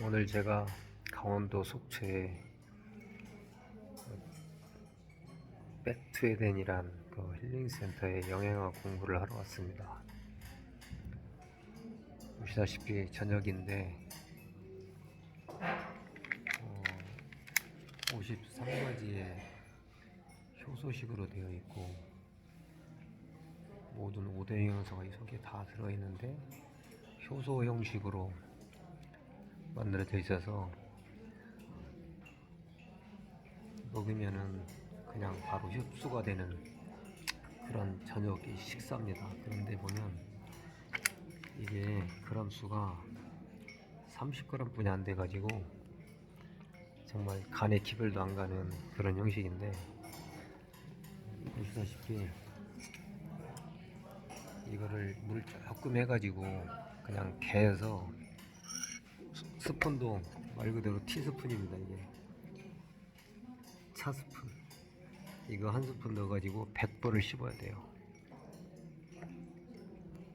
오늘 제가 강원도 속초에 백투에덴이란 그 힐링센터에 영양학 공부를 하러 왔습니다. 보시다시피 저녁인데 어, 53가지의 효소식으로 되어 있고 모든 5대 영양소가 이 속에 다 들어있는데 효소 형식으로 만들어져 있어서 먹으면은 그냥 바로 흡수가 되는 그런 저녁 이 식사입니다. 그런데 보면 이게 그람 수가 30g 뿐이 안 돼가지고 정말 간에 기별도 안 가는 그런 형식인데 보시다시피 이거를 물 조금 해가지고 그냥 개에서 스- 스푼도 말 그대로 티스푼입니다 이게. 차 스푼. 이거 한 스푼 넣어가지고 100번을 씹어야 돼요.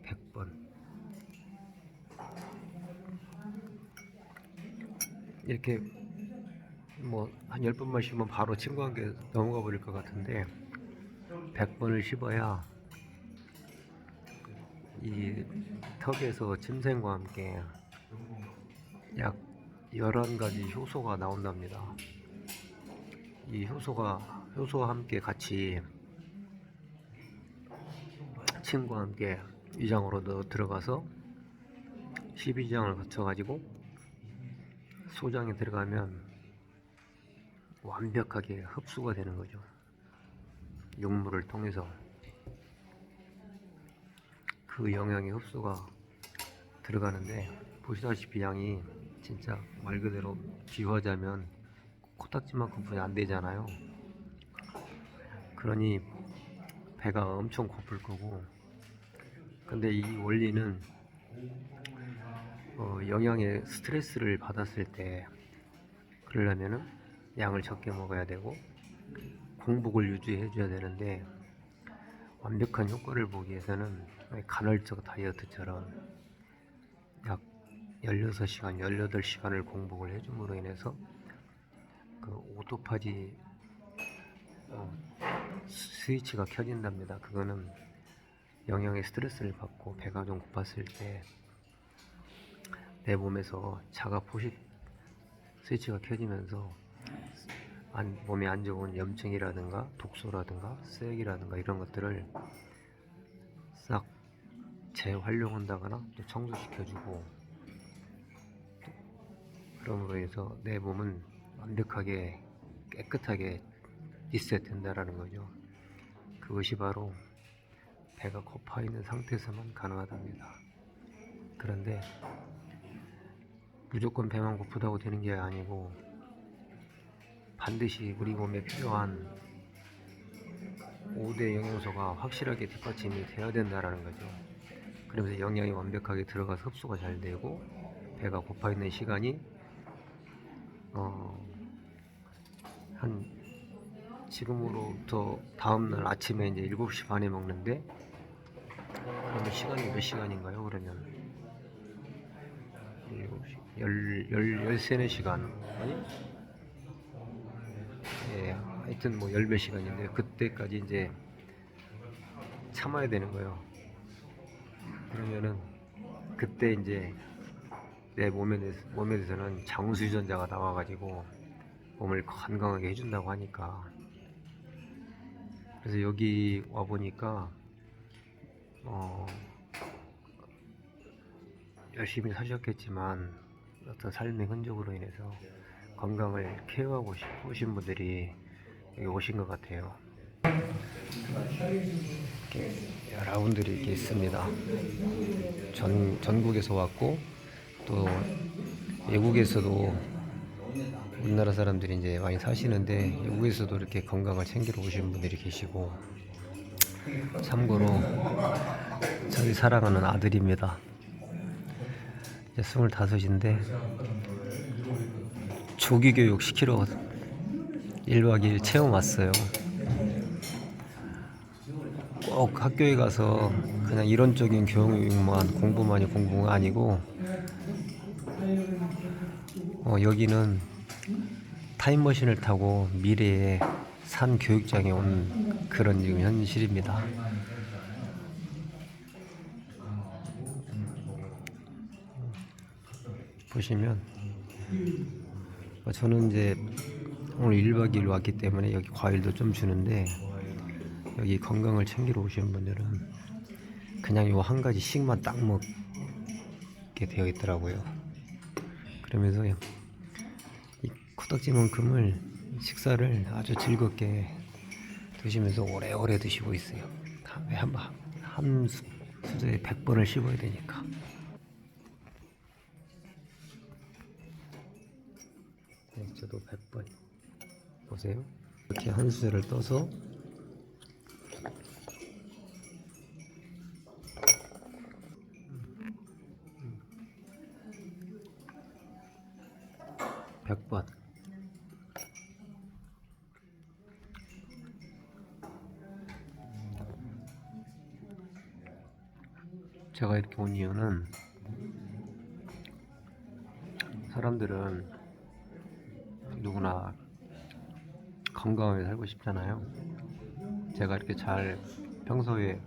100번 이렇게 뭐 한 10번만 씹으면 바로 친구한 게 넘어가 버릴 것 같은데 100번을 씹어야 이 턱에서 침샘과 함께 약 11가지 효소가 나온답니다. 이 효소가 효소와 함께 같이 침과 함께 위장으로 들어가서 12장을 거쳐 가지고 소장에 들어가면 완벽하게 흡수가 되는 거죠. 용물을 통해서 그 영양의 흡수가 들어가는데 보시다시피 양이 진짜 말 그대로 비유하자면 코딱지만큼뿐이 안 되잖아요. 그러니 배가 엄청 고플 거고 근데 이 원리는 어, 영양의 스트레스를 받았을 때 그러려면은 양을 적게 먹어야 되고 공복을 유지해 줘야 되는데 완벽한 효과를 보기 위해서는 간헐적 다이어트처럼 약 16시간, 18시간을 공복을 해줌으로 인해서 그 오토파지 어, 스위치가 켜진답니다. 그거는 영양의 스트레스를 받고 배가 좀 고팠을 때 내 몸에서 자가 포식 스위치가 켜지면서 안, 몸에 안 좋은 염증이라든가 독소라든가 쓰레기라든가 이런 것들을 싹 재활용한다거나 또 청소시켜주고 그럼으로 해서 내 몸은 완벽하게 깨끗하게 리셋된다라는 거죠. 그것이 바로 배가 고파 있는 상태에서만 가능하답니다. 그런데 무조건 배만 고프다고 되는 게 아니고 반드시 우리 몸에 필요한 5대 영양소가 확실하게 뒷받침이 되어야 된다라는 거죠. 그러면서 영양이 완벽하게 들어가서 흡수가 잘 되고 배가 고파 있는 시간이 어, 한 지금으로부터 다음날 아침에 이제 7시 반에 먹는데 그러면 시간이 몇 시간인가요? 그러면 7시, 10, 10, 13, 4시간 아니? 예, 하여튼 뭐열몇 시간인데 그때까지 이제 참아야 되는 거예요. 그러면은 그때 이제 내 몸에 몸에 대해서는 장수 유전자가 나와가지고 몸을 건강하게 해준다고 하니까 그래서 여기 와 보니까 어 열심히 사셨겠지만 어떤 삶의 흔적으로 인해서 건강을 케어하고 싶으신 분들이 여기 오신 것 같아요. 여러분들이 이렇게 있습니다. 전 전국에서 왔고 또 외국에서도 우리나라 사람들이 이제 많이 사시는데 외국에서도 이렇게 건강을 챙기러 오신 분들이 계시고 참고로 저희 사랑하는 아들입니다. 이제 스물다섯인데 조기 교육 시키러 1박 2일 체험 왔어요. 꼭 학교에 가서 그냥 이론적인 교육만 공부만이 공부가 아니고 어, 여기는 타임머신을 타고 미래의 산 교육장에 온 그런 지금 현실입니다. 보시면 어, 저는 이제 오늘 1박 2일 왔기 때문에 여기 과일도 좀 주는데 여기 건강을 챙기러 오시는 분들은 그냥 요 한 가지 씩만 딱 먹게 되어 있더라고요. 그러면서 이 코딱지만큼을 식사를 아주 즐겁게 드시면서 오래오래 드시고 있어요. 한, 한, 수저에 100번을 씹어야 되니까. 네, 저도 100번. 보세요. 이렇게 한 수저를 떠서 제가 이렇게 온 이유는 사람들은 누구나 건강하게 살고 싶잖아요. 제가 이렇게 잘 평소에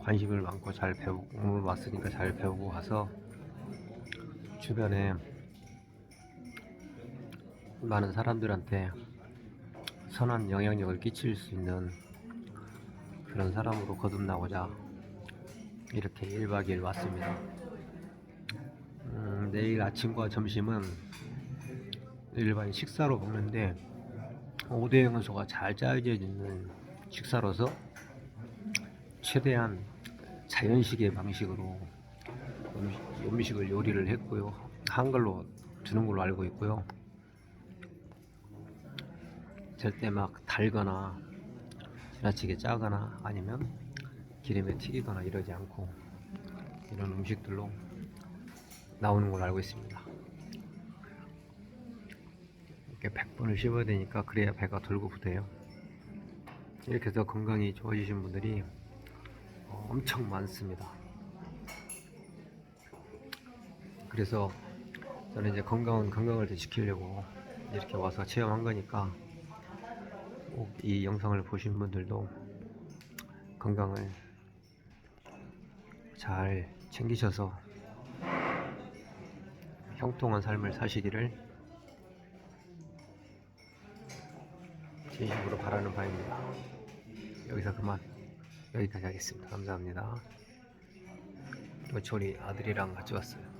관심을 많고 잘 배우고 오늘 왔으니까 잘 배우고 가서 주변에 많은 사람들한테 선한 영향력을 끼칠 수 있는 그런 사람으로 거듭나고자 이렇게 1박 2일 왔습니다. 음, 내일 아침과 점심은 일반 식사로 먹는데 5대 영양소가 잘 짜여져 있는 식사로서 최대한 자연식의 방식으로 음식, 음식 을 요리를 했고요. 한글로 주는 걸로 알고 있고요. 절대 막 달거나 지나치게 짜거나 아니면 기름에 튀기거나 이러지 않고 이런 음식들로 나오는 걸로 알고 있습니다. 이렇게 100번을 씹어야 되니까 그래야 배가 돌고 부대요. 이렇게 해서 건강이 좋아지신 분들이 어, 엄청 많습니다. 그래서 저는 이제 건강은 건강을 더 지키려고 이렇게 와서 체험한 거니까 꼭 이 영상을 보신 분들도 건강을 잘 챙기셔서 형통한 삶을 사시기를 진심으로 바라는 바입니다. 여기서 그만 여기까지 하겠습니다. 감사합니다. 저희 아들이랑 같이 왔어요.